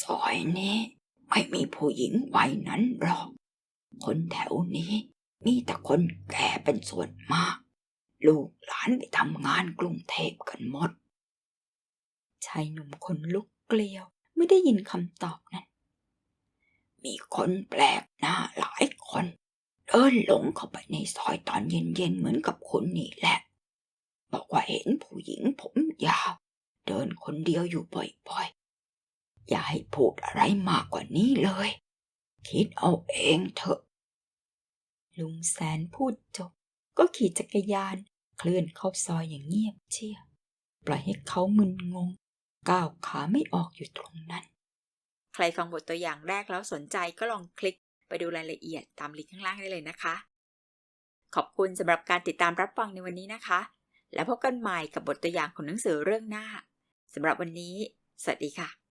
ซอยนี้ ไม่มีผู้หญิงวัยนั้นหรอก คนแถวนี้มีแต่คนแก่เป็นส่วนมาก ลูกหลานไปทำงานกรุงเทพกันหมด ชายหนุ่มคนลุกเกลียวไม่ได้ยินคำตอบนั้น มีคนแปลกหน้าหลายคนเดินหลงเข้าไปในซอยตอนเย็นๆเหมือนกับคุณนี่แหละ บอกว่าเห็นผู้หญิงผมยาว เดินคนเดียวอยู่บ่อย อย่าให้พูดอะไรมากกว่านี้เลย คิดเอาเองเถอะ ลุงแสนพูดจบ ก็ขี่จักรยานเคลื่อนเข้าซอยอย่างเงียบเชียบปล่อยให้เขามึนงง ก้าวขาไม่ออกอยู่ตรงนั้น ใครฟังบทตัวอย่างแรกแล้วสนใจก็ลองคลิกไปดูรายละเอียดตามลิงก์ข้างล่างได้เลยนะคะ ขอบคุณสำหรับการติดตามรับฟังในวันนี้นะคะ แล้วพบกันใหม่กับบทตัวอย่างของหนังสือเรื่องหน้าสำหรับวันนี้ สวัสดีค่ะ